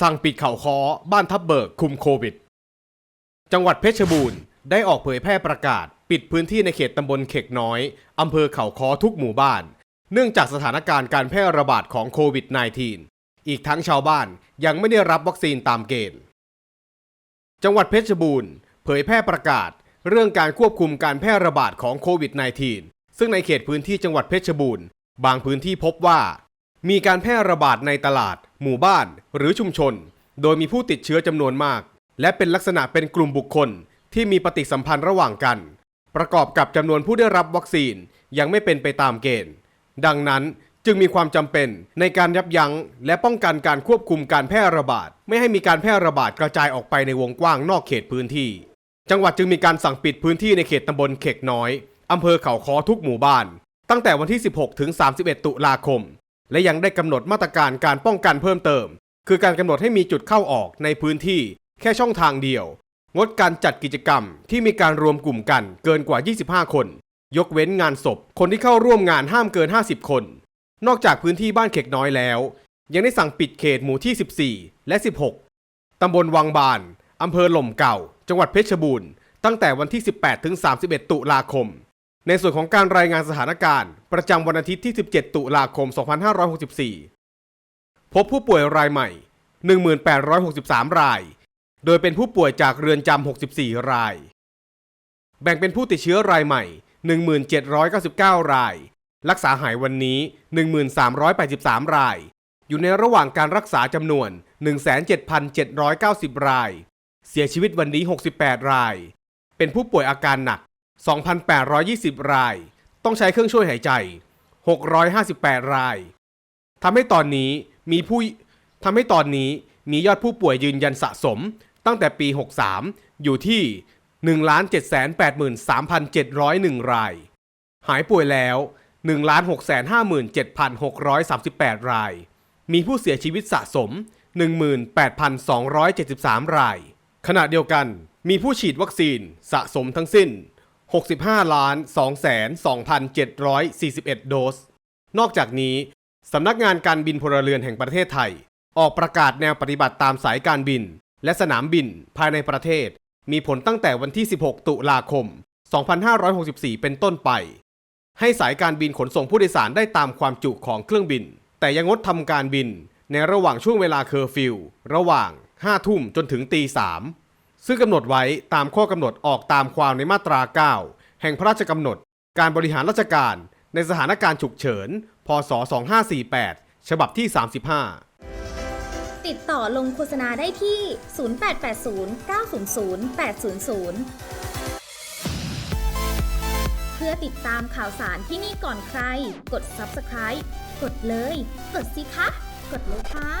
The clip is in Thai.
สั่งปิดเขาคอบ้านทับเบิกคุมโควิด จังหวัดเพชรบูรณ์ได้ออกเผยแพร่ประกาศ ปิดพื้นที่ในเขตตำบลเขกน้อยอำเภอเขาคอทุกหมู่บ้าน เนื่องจากสถานการณ์การแพร่ระบาดของโควิด -19 อีกทั้งชาวบ้านยังไม่ได้รับวัคซีนตามเกณฑ์ จังหวัดเพชรบูรณ์เผยแพร่ประกาศ เรื่องการควบคุมการแพร่ระบาดของโควิด -19 ซึ่งในเขตพื้นที่จังหวัดเพชรบูรณ์ บางพื้นที่พบว่า มีการแพร่ระบาดในตลาด หมู่บ้าน หรือชุมชน โดยมีผู้ติดเชื้อจำนวนมาก และเป็นลักษณะเป็นกลุ่มบุคคลที่มีปฏิสัมพันธ์ระหว่างกัน ประกอบกับจำนวนผู้ได้รับวัคซีนยังไม่เป็นไปตามเกณฑ์ ดังนั้นจึงมีความจำเป็นในการยับยั้ง และป้องกันการควบคุมการแพร่ระบาด ไม่ให้มีการแพร่ระบาดกระจายออกไปในวงกว้างนอกเขตพื้นที่ จังหวัดจึงมีการสั่งปิดพื้นที่ในเขตตำบลเขกน้อยอำเภอเขาค้อทุกหมู่บ้าน ตั้งแต่วันที่ 16 ถึง 31 ตุลาคม และยังได้กำหนดมาตรการการป้องกันเพิ่มเติม คือการกำหนดให้มีจุดเข้าออกในพื้นที่แค่ช่องทางเดียว งดการจัดกิจกรรมที่มีการรวมกลุ่มกันเกินกว่า 25 คน ยกเว้นงานศพ คนที่เข้าร่วมงานห้ามเกิน 50 คน นอกจากพื้นที่บ้านเขกน้อยแล้ว ยังได้สั่งปิดเขตหมู่ที่ 14 และ 16 ตำบลวังบานอำเภอหล่มเก่า จังหวัดเพชรบูรณ์ตั้งแต่วันที่ 18ถึง31 ตุลาคม ในส่วนของการรายงานสถานการณ์ ประจำวันอาทิตย์ที่ 17 ตุลาคม 2564 พบผู้ป่วยรายใหม่ 1863 ราย โดยเป็นผู้ป่วยจากเรือนจำ 64 ราย แบ่งเป็นผู้ติดเชื้อรายใหม่ 1799 ราย รักษาหายวันนี้ 1383 ราย อยู่ในระหว่างการรักษาจำนวน 177,790 ราย เสียชีวิตวันนี้ 68 ราย เป็นผู้ป่วยอาการหนัก 2,820 ราย ต้องใช้เครื่องช่วยหายใจ 658 รายทำให้ตอนนี้มีผู้ทำให้ตอนนี้มียอดผู้ป่วยยืนยันสะสม ตั้งแต่ปี 63 อยู่ที่ 1,783,701 ราย หายป่วยแล้ว 1,657,638 ราย มีผู้เสียชีวิตสะสม 18,273 ราย ขณะเดียวกันมีผู้ฉีดวัคซีนสะสมทั้งสิ้น 65 ล้าน 2,2,741 โดส นอกจากนี้ สำนักงานการบินพลเรือนแห่งประเทศไทย ออกประกาศแนวปฏิบัติตามสายการบิน และสนามบินภายในประเทศ มีผลตั้งแต่วันที่ 16 ตุลาคม 2564 เป็นต้นไป ให้สายการบินขนส่งผู้โดยสารได้ตามความจุของเครื่องบิน แต่ยังงดทำการบินในระหว่างช่วงเวลาเคอร์ฟิว ระหว่าง 5 ทุ่มจนถึงตี3 ซึ่งกำหนดไว้ตามข้อกำหนดออกตามความในมาตรา 9 แห่งพระราชกำหนด การบริหารราชการ ในสถานการณ์ฉุกเฉิน พศ 2548 ฉบับที่ 35 ติดต่อลงโฆษณาได้ที่ 0880 900 800 เพื่อติดตามข่าวสารที่นี่ก่อนใคร กด subscribe กดเลย กดสิคะ กดเลยค่ะ